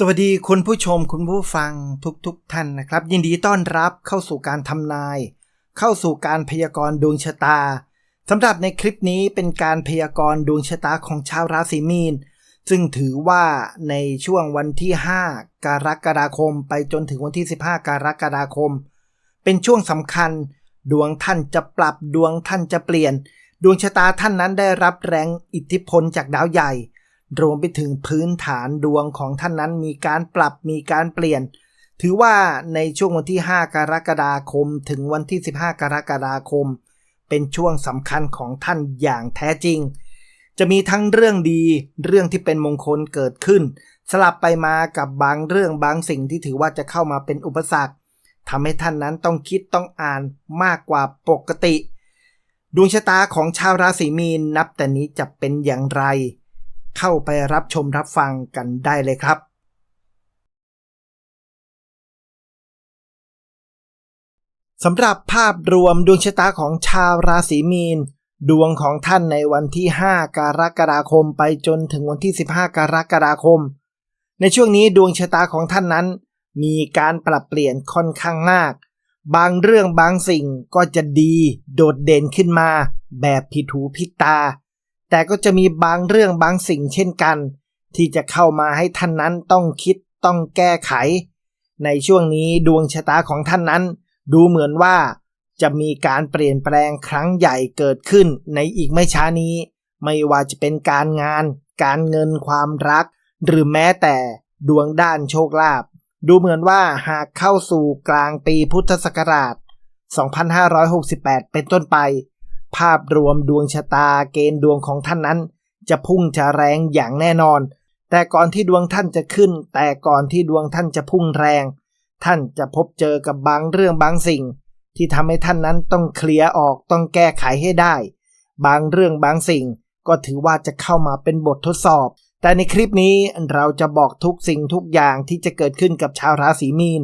สวัสดีคุณผู้ชมคุณผู้ฟังทุกๆทท่านนะครับ ยินดีต้อนรับเข้าสู่การทำนาย เข้าสู่การพยากรณ์ดวงชะตาสำหรับในคลิปนี้เป็นการพยากรณ์ดวงชะตาของชาวราศีมีน ซึ่งถือว่าในช่วงวันที่ 5 กรกฎาคม ไปจนถึงวันที่ 15 กรกฎาคม เป็นช่วงสำคัญ ดวงท่านจะปรับดวงท่านจะเปลี่ยน ดวงชะตาท่านนั้นได้รับแรงอิทธิพลจากดาวใหญ่ รวมไปถึงพื้นฐานดวงของท่านนั้นมีการปรับมีการเปลี่ยน ถือว่าในช่วงวันที่ 5 กรกฎาคม ถึงวันที่ 15 กรกฎาคม เป็นช่วงสำคัญของท่านอย่างแท้จริง จะมีทั้งเรื่องดีเรื่องที่เป็นมงคลเกิดขึ้น สลับไปมากับบางเรื่องบางสิ่งที่ถือว่าจะเข้ามาเป็นอุปสรรคทำให้ท่านนั้นต้องคิดต้องอ่านมากกว่าปกติ ดวงชะตาของชาวราศีมีนนับแต่นี้จะเป็นอย่างไร เข้าไปรับชมรับฟังกันได้เลยครับ สำหรับภาพรวมดวงชะตาของชาวราศีมีน ดวงของท่านในวันที่ 5 กรกฎาคมไปจนถึงวันที่ 15 กรกฎาคม ในช่วงนี้ดวงชะตาของท่านนั้น มีการปรับเปลี่ยนค่อนข้างมากบางเรื่องบางสิ่งก็จะดีโดดเด่นขึ้นมา แบบผิดหูผิดตา แต่ก็จะมีบางเรื่องบางสิ่งเช่นกัน ที่จะเข้ามาให้ท่านนั้นต้องคิดต้องแก้ไข ในช่วงนี้ดวงชะตาของท่านนั้น ดูเหมือนว่าจะมีการเปลี่ยนแปลงครั้งใหญ่เกิดขึ้นในอีกไม่ช้านี้ ไม่ว่าจะเป็นการงาน การเงินความรัก หรือแม้แต่ดวงด้านโชคลาภดูเหมือนว่าหากเข้าสู่กลางปีพุทธศักราช 2568 เป็นต้นไป ภาพรวมดวงชะตาเกณฑ์ดวงของท่านนั้น จะพุ่งจะแรงอย่างแน่นอน แต่ก่อนที่ดวงท่านจะขึ้น แต่ก่อนที่ดวงท่านจะพุ่งแรง ท่านจะพบเจอกับบางเรื่องบางสิ่ง ที่ทำให้ท่านนั้นต้องเคลียร์ออกต้องแก้ไขให้ได้ บางเรื่องบางสิ่งก็ถือว่าจะเข้ามาเป็นบททดสอบ แต่ในคลิปนี้เราจะบอกทุกสิ่งทุกอย่างที่จะเกิดขึ้นกับชาวราศีมีน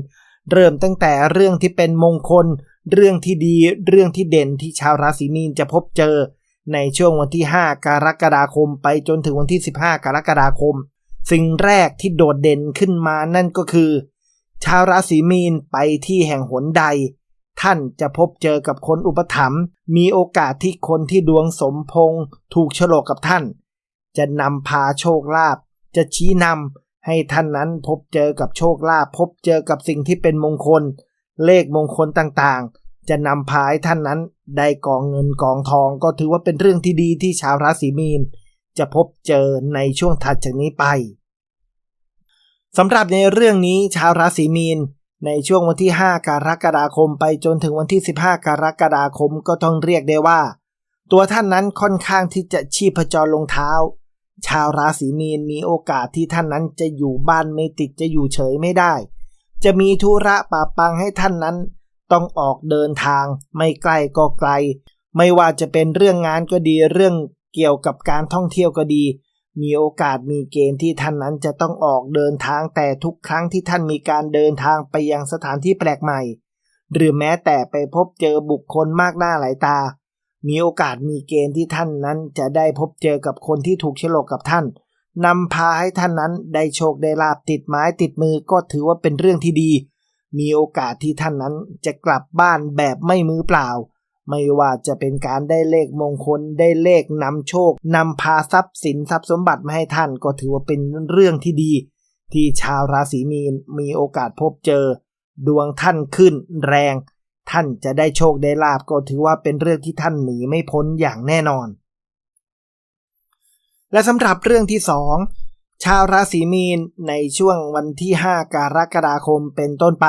เริ่มตั้งแต่เรื่องที่เป็นมงคล เรื่องที่ดี เรื่องที่เด่นที่ชาวราศีมีนจะพบเจอ ในช่วงวันที่ 5 กรกฎาคม ไปจนถึงวันที่ 15 กรกฎาคม สิ่งแรกที่โดดเด่นขึ้นมานั่นก็คือ ชาวราศีมีนไปที่แห่งหนใด ท่านจะพบเจอกับคนอุปถัมภ์มีโอกาสที่คนที่ดวงสมพงถูกฉลกกับท่าน จะนำพาโชคลาภจะชี้นำ ให้ท่านนั้นพบเจอกับโชคลาภพบเจอกับสิ่งที่เป็นมงคล เลขมงคลต่างๆ จะนำพาให้ท่านนั้นได้กองเงินกองทองก็ถือว่าเป็นเรื่องที่ดีที่ชาวราศีมีน จะพบเจอในช่วงถัดจากนี้ไปสำหรับในเรื่องนี้ชาวราศีมีน ในช่วงวันที่ 5 กรกฎาคมไปจนถึงวันที่ 15 กรกฎาคมก็ต้องเรียกได้ว่า ตัวท่านนั้นค่อนข้างที่จะชีพจรลงเท้า ชาวราศีมีนมีโอกาสที่ท่านนั้นจะอยู่บ้านไม่ติดจะอยู่เฉยไม่ได้ จะมีธุระป่าปังให้ท่านนั้น ต้องออกเดินทาง ไม่ไกลก็ไกล ไม่ว่าจะเป็นเรื่องงานก็ดีเรื่องเกี่ยวกับการท่องเที่ยวก็ดี มีโอกาสมีเกณฑ์ที่ท่านนั้นจะต้องออกเดินทางแต่ทุกครั้งที่ท่านมีการเดินทางไปยังสถานที่แปลกใหม่ หรือแม้แต่ไปพบเจอบุคคลมากหน้าหลายตา มีโอกาสมีเกณฑ์ที่ท่านนั้นจะได้พบเจอกับคนที่ถูกฉลกกับท่านนำพาให้ท่านนั้นได้โชคได้ลาบติดไม้ติดมือก็ถือว่าเป็นเรื่องที่ดี มีโอกาสที่ท่านนั้นจะกลับบ้านแบบไม่มือเปล่า ไม่ว่าจะเป็นการได้เลขมงคลได้เลขนำโชคนำพาทรัพย์สินทรัพย์สมบัติมาให้ท่านก็ถือว่าเป็นเรื่องที่ดี ที่ชาวราศีมีนมีโอกาสพบเจอ ดวงท่านขึ้นแรง ท่านจะได้โชคได้ลาบก็ถือว่าเป็นเรื่องที่ท่านหนีไม่พ้นอย่างแน่นอน และสำหรับเรื่องที่สองชาวราศีมีนในช่วงวันที่ 5 กรกฎาคมเป็นต้นไป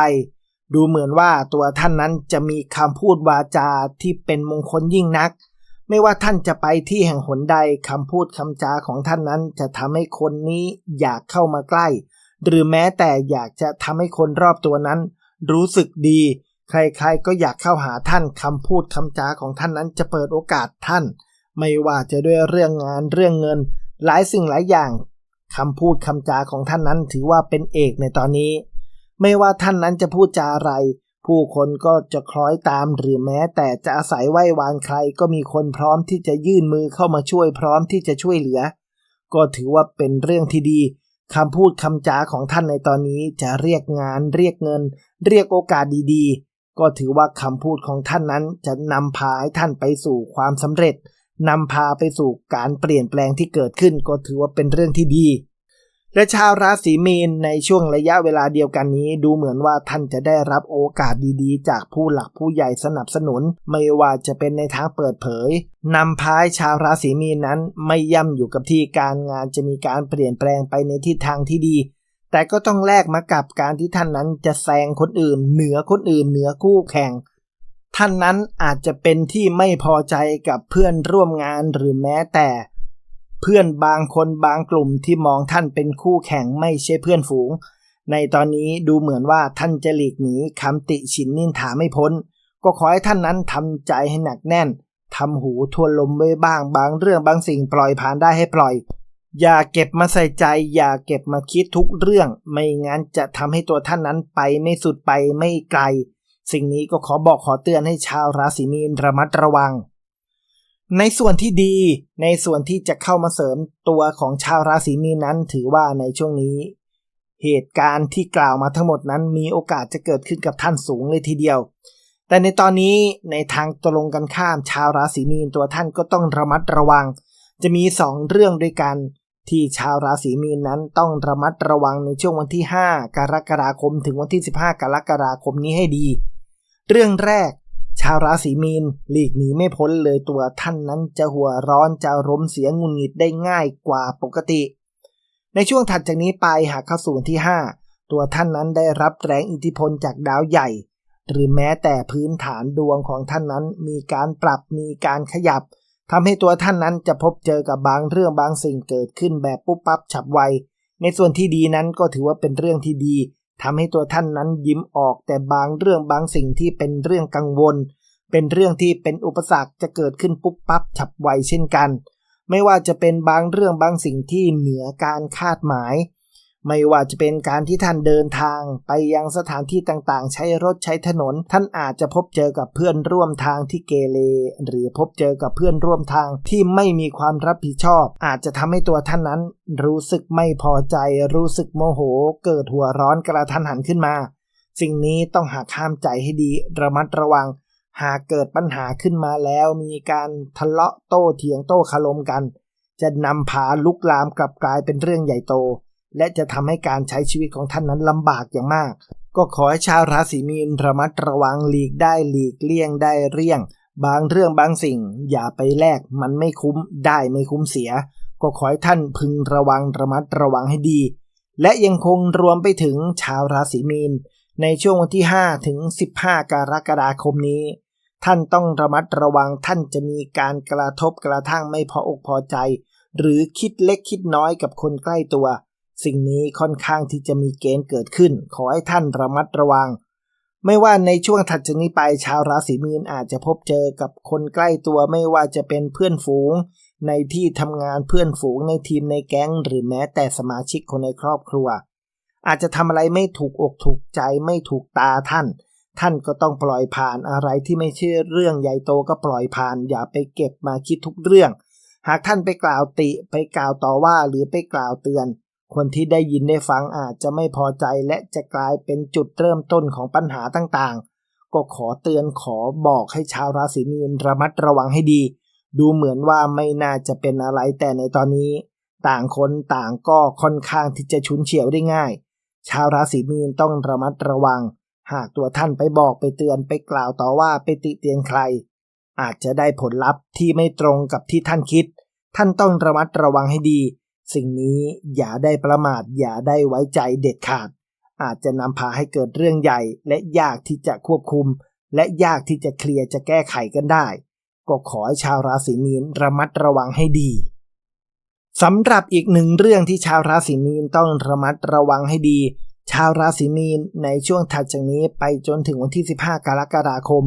ดูเหมือนว่าตัวท่านนั้นจะมีคำพูดวาจาที่เป็นมงคลยิ่งนัก ไม่ว่าท่านจะไปที่แห่งหนใดคำพูดคำจาของท่านนั้นจะทำให้คนนี้อยากเข้ามาใกล้ หรือแม้แต่อยากจะทำให้คนรอบตัวนั้น รู้สึกดี ใครๆก็อยากเข้าหาท่านคำพูดคำจาของท่านนั้นจะเปิดโอกาสท่าน ไม่ว่าจะด้วยเรื่องงานเรื่องเงิน หลายสิ่งหลายอย่างคำพูดคำจาของท่านนั้นถือว่าเป็นเอกในตอนนี้ ไม่ว่าท่านนั้นจะพูดจาอะไร ผู้คนก็จะคล้อยตามหรือแม้แต่จะอาศัยไหว้วานใครก็มีคนพร้อมที่จะยื่นมือเข้ามาช่วยพร้อมที่จะช่วยเหลือ ก็ถือว่าเป็นเรื่องที่ดีคำพูดคำจาของท่านในตอนนี้จะเรียกงาน เรียกเงิน เรียกโอกาสดีๆ ก็ถือว่าคำพูดของท่านนั้นจะนำพาให้ท่านไปสู่ความสำเร็จนำพาไปสู่การเปลี่ยนแปลงที่เกิดขึ้นก็ถือว่าเป็นเรื่องที่ดี และชาวราศีมีนในช่วงระยะเวลาเดียวกันนี้ ดูเหมือนว่าท่านจะได้รับโอกาสดีๆ จากผู้หลักผู้ใหญ่สนับสนุน ไม่ว่าจะเป็นในทางเปิดเผยนำพายชาวราศีมีนนั้นไม่ย่ำอยู่กับที่การงานจะมีการเปลี่ยนแปลงไปในทิศทางที่ดี แต่ก็ต้องแลกมากับการที่ท่านนั้นจะแซงคนอื่น เหนือคนอื่น เหนือคู่แข่ง ท่านนั้นอาจจะเป็นที่ไม่พอใจกับเพื่อนร่วมงานหรือแม้แต่ เพื่อนบางคนบางกลุ่มที่มองท่านเป็นคู่แข่งไม่ใช่เพื่อนฝูง ในตอนนี้ดูเหมือนว่าท่านจะหลีกหนีคำติฉินนินถาไม่พ้น ก็ขอให้ท่านนั้นทำใจให้หนักแน่นทำหูทวนลมไว้บ้างบางเรื่องบางสิ่งปล่อยผ่านได้ให้ปล่อย อย่าเก็บมาใส่ใจ อย่าเก็บมาคิดทุกเรื่อง ไม่งั้นจะทำให้ตัวท่านนั้นไปไม่สุดไปไม่ไกล สิ่งนี้ก็ขอบอกขอเตือนให้ชาวราศีมีนระมัดระวัง ในส่วนที่ดีในส่วนที่จะเข้ามาเสริมตัวของชาวราศีมีนนั้นถือว่าในช่วงนี้ เหตุการณ์ที่กล่าวมาทั้งหมดนั้นมีโอกาสจะเกิดขึ้นกับท่านสูงเลยทีเดียว แต่ในตอนนี้ในทางตรงกันข้ามชาวราศีมีนตัวท่านก็ต้องระมัดระวัง จะมี 2 เรื่องด้วยกัน ที่ชาวราศีมีนนั้นต้องระมัดระวังในช่วงวันที่ 5 กรกฎาคมถึงวันที่ 15 กรกฎาคมนี้ให้ดี เรื่องแรก ชาวราศีมีนหลีกหนีไม่พ้นเลยตัวท่านนั้นจะหัวร้อนจะรมเสียงุนงิดได้ง่ายกว่าปกติ ในช่วงถัดจากนี้ไปหากเข้าสู่ที่ 5 ตัวท่านนั้นได้รับแรงอิทธิพลจากดาวใหญ่ หรือแม้แต่พื้นฐานดวงของท่านนั้นมีการปรับมีการขยับ ทำให้ตัวท่านนั้นจะพบเจอกับบางเรื่องบางสิ่งเกิดขึ้นแบบปุ๊บปั๊บฉับไว ในส่วนที่ดีนั้นก็ถือว่าเป็นเรื่องที่ดีทำให้ตัวท่านนั้นยิ้มออกแต่บางเรื่องบางสิ่งที่เป็นเรื่องกังวล เป็นเรื่องที่เป็นอุปสรรคจะเกิดขึ้นปุ๊บปั๊บฉับไวเช่นกัน ไม่ว่าจะเป็นบางเรื่องบางสิ่งที่เหนือการคาดหมาย ไม่ว่าจะเป็นการที่ท่านเดินทางไปยังสถานที่ต่างๆ ใช้รถใช้ถนน ท่านอาจจะพบเจอกับเพื่อนร่วมทางที่เกเรหรือพบเจอกับเพื่อนร่วมทางที่ไม่มีความรับผิดชอบ อาจจะทำให้ตัวท่านนั้น รู้สึกไม่พอใจ รู้สึกโมโห เกิดหัวร้อนกระทันหันขึ้นมา สิ่งนี้ต้องหาข้ามใจให้ดีระมัดระวัง หากเกิดปัญหาขึ้นมาแล้วมีการทะเลาะโต้เถียงโต้คารมกัน จะนำพาลุกลามกลับกลายเป็นเรื่องใหญ่โต และจะทำให้การใช้ชีวิตของท่านนั้นลำบากอย่างมาก ก็ขอให้ชาวราศีมีนระมัดระวังหลีกได้หลีกเลี่ยงได้เลี่ยง บางเรื่องบางสิ่ง อย่าไปแลกมันไม่คุ้มได้ไม่คุ้มเสีย ก็ขอให้ท่านพึงระวังระมัดระวังให้ดี และยังคงรวมไปถึงชาวราศีมีนในช่วงวันที่ 5 ถึง 15 กรกฎาคมนี้ ท่านต้องระมัดระวังท่านจะมีการกระทบกระทั่งไม่พออกพอใจ หรือคิดเล็กคิดน้อยกับคนใกล้ตัว สิ่งนี้ค่อนข้างที่จะมีเกณฑ์เกิดขึ้น ขอให้ท่านระมัดระวัง ไม่ว่าในช่วงถัดจากนี้ไปชาวราศีมีนอาจจะพบเจอกับคนใกล้ตัวไม่ว่าจะเป็นเพื่อนฝูง ในที่ทำงานเพื่อนฝูงในทีมในแก๊ง หรือแม้แต่สมาชิกคนในครอบครัว อาจจะทำอะไรไม่ถูกอกถูกใจไม่ถูกตาท่าน ท่านก็ต้องปล่อยผ่านอะไรที่ไม่ใช่เรื่องใหญ่โตก็ปล่อยผ่าน อย่าไปเก็บมาคิดทุกเรื่อง หากท่านไปกล่าวติไปกล่าวต่อว่าหรือไปกล่าวเตือน คนที่ได้ยินได้ฟังอาจจะไม่พอใจและจะกลายเป็นจุดเริ่มต้นของปัญหาต่างๆ ก็ขอเตือนขอบอกให้ชาวราศีมีนระมัดระวังให้ดี ดูเหมือนว่าไม่น่าจะเป็นอะไรแต่ในตอนนี้ ต่างคนต่างก็ค่อนข้างที่จะชุนเฉียวได้ง่าย ชาวราศีมีนต้องระมัดระวัง หากตัวท่านไปบอกไปเตือนไปกล่าวต่อว่าไปติเตียนใคร อาจจะได้ผลลัพธ์ที่ไม่ตรงกับที่ท่านคิด ท่านต้องระมัดระวังให้ดี สิ่งนี้อย่าได้ประมาทอย่าได้ไว้ใจเด็ดขาด อาจจะนำพาให้เกิดเรื่องใหญ่ และยากที่จะควบคุม และยากที่จะเคลียร์จะแก้ไขกันได้ ก็ขอให้ชาวราศีมีนระมัดระวังให้ดีสำหรับอีกหนึ่งเรื่องที่ชาวราศีมีนต้องระมัดระวังให้ดี ชาวราศีมีนในช่วงถัดจากนี้ไปจนถึงวันที่ 15 กรกฎาคม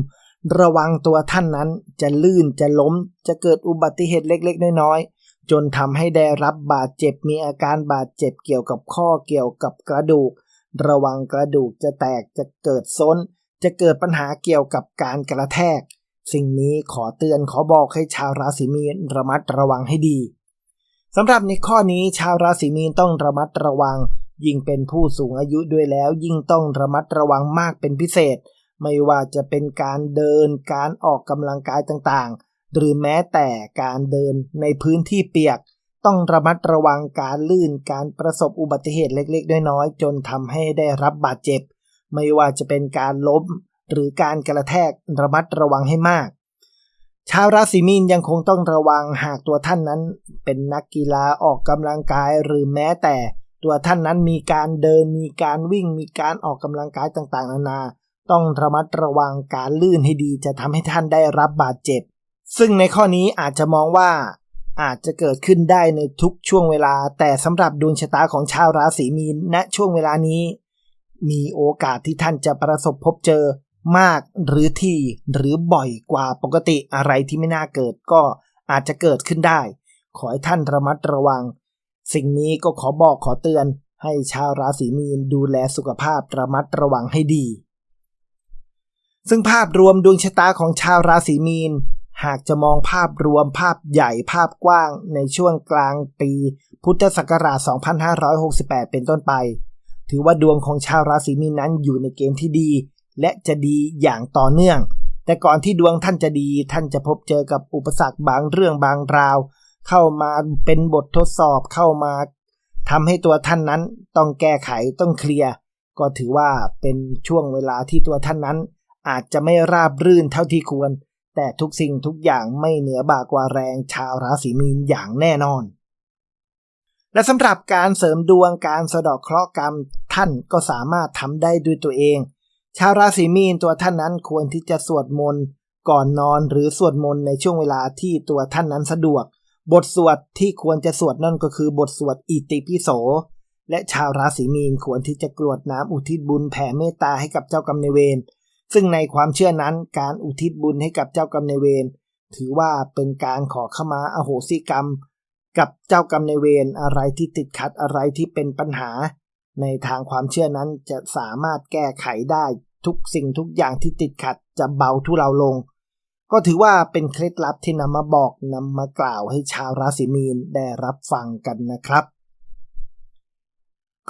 ระวังตัวท่านนั้นจะลื่นจะล้มจะเกิดอุบัติเหตุเล็กๆ น้อยๆ จนทำให้ได้รับบาดเจ็บมีอาการบาดเจ็บเกี่ยวกับข้อเกี่ยวกับกระดูก ระวังกระดูกจะแตกจะเกิดซ้น จะเกิดปัญหาเกี่ยวกับการกระแทก สิ่งนี้ขอเตือนขอบอกให้ชาวราศีมีนระมัดระวังให้ดีสำหรับในข้อนี้ชาวราศีมีนต้องระมัดระวัง ยิ่งเป็นผู้สูงอายุด้วยแล้ว ยิ่งต้องระมัดระวังมากเป็นพิเศษ ไม่ว่าจะเป็นการเดินการออกกำลังกายต่างๆ หรือแม้แต่การเดินในพื้นที่เปียก ต้องระมัดระวังการลื่นการประสบอุบัติเหตุเล็กๆ น้อยๆจนทำให้ได้รับบาดเจ็บ ไม่ว่าจะเป็นการล้มหรือการกระแทกระมัดระวังให้มาก ชาวราศีมีนยังคงต้องระวังหากตัวท่านนั้น เป็นนักกีฬาออกกำลังกายหรือแม้แต่ตัวท่านนั้นมีการเดินมีการวิ่งมีการออกกำลังกายต่างๆ นานา ต้องระมัดระวังการลื่นให้ดีจะทำให้ท่านได้รับบาดเจ็บ ซึ่งในข้อนี้อาจจะมองว่าอาจจะเกิดขึ้นได้ในทุกช่วงเวลา แต่สำหรับดวงชะตาของชาวราศีมีนณช่วงเวลานี้ มีโอกาสที่ท่านจะประสบพบเจอมากหรือที่หรือบ่อยกว่าปกติอะไรที่ไม่น่าเกิดก็อาจจะเกิดขึ้นได้ ขอให้ท่านระมัดระวัง สิ่งนี้ก็ขอบอกขอเตือนให้ชาวราศีมีนดูแลสุขภาพระมัดระวังให้ดี ซึ่งภาพรวมดวงชะตาของชาวราศีมีน หากจะมองภาพรวมภาพใหญ่ภาพกว้างในช่วงกลางปี พุทธศักราช 2568 เป็นต้นไป ถือว่าดวงของชาวราศีมีนนั้นอยู่ในเกณฑ์ที่ดี และจะดีอย่างต่อเนื่อง แต่ก่อนที่ดวงท่านจะดี ท่านจะพบเจอกับอุปสรรคบางเรื่องบางราว เข้ามาเป็นบททดสอบเข้ามาทำให้ตัวท่านนั้นต้องแก้ไขต้องเคลียร์ก็ถือว่าเป็นช่วงเวลาที่ตัวท่านนั้น อาจจะไม่ราบรื่นเท่าที่ควร แต่ทุกสิ่งทุกอย่างไม่เหนือบากว่าแรงชาวราศีมีนอย่างแน่นอน และสำหรับการเสริมดวงการสะดอกเคราะห์กรรมท่านก็สามารถทำได้ด้วยตัวเอง ชาวราศีมีนตัวท่านนั้นควรที่จะสวดมนต์ก่อนนอนหรือสวดมนต์ในช่วงเวลาที่ตัวท่านนั้นสะดวก บทสวดที่ควรจะสวดนั่นก็คือบทสวดอิติปิโส และชาวราศีมีนควรที่จะกรวดน้ำอุทิศบุญแผ่เมตตาให้กับเจ้ากรรมนายเวร ซึ่งในความเชื่อนั้นการอุทิศบุญให้กับเจ้ากรรมนายเวรถือว่าเป็นการขอขมาอโหสิกรรม กับเจ้ากรรมนายเวรอะไรที่ติดขัดอะไรที่เป็นปัญหา ในทางความเชื่อนั้นจะสามารถแก้ไขได้ทุกสิ่งทุกอย่างที่ติดขัดจะเบาทุเลาลง ก็ถือว่าเป็นเคล็ดลับที่นำมาบอกนำมากล่าวให้ชาวราศีมีนได้รับฟังกันนะครับ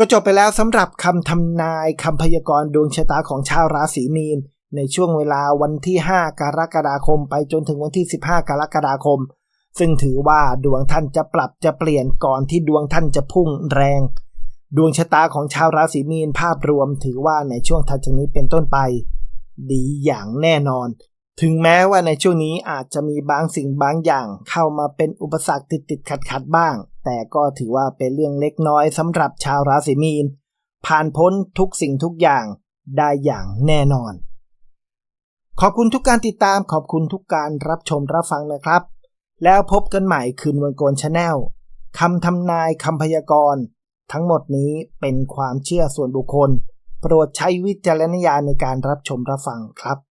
ก็จบไปแล้วสำหรับคำทำนายคำพยากรณ์ดวงชะตาของชาวราศีมีน ในช่วงเวลาวันที่ 5 กรกฎาคม ไปจนถึงวันที่ 15 กรกฎาคม ซึ่งถือว่าดวงท่านจะปรับจะเปลี่ยนก่อนที่ดวงท่านจะพุ่งแรง ดวงชะตาของชาวราศีมีนภาพรวมถือว่าในช่วงถัดจากนี้เป็นต้นไป ดีอย่างแน่นอน ถึงแม้ว่าในช่วงนี้อาจจะมีบางสิ่งบางอย่างเข้ามาเป็นอุปสรรคติดติดขัดขัดบ้าง แต่ก็ถือว่าเป็นเรื่องเล็กน้อยสำหรับชาวราศีมีน ผ่านพ้นทุกสิ่งทุกอย่างได้อย่างแน่นอน ขอบคุณทุกการติดตามขอบคุณทุกการรับชมรับฟังนะครับ แล้วพบกันใหม่คืนวันโกนชาแนลคำทำนายคำพยากรณ์ ทั้งหมดนี้เป็นความเชื่อส่วนบุคคล โปรดใช้วิจารณญาณในการรับชมรับฟังครับ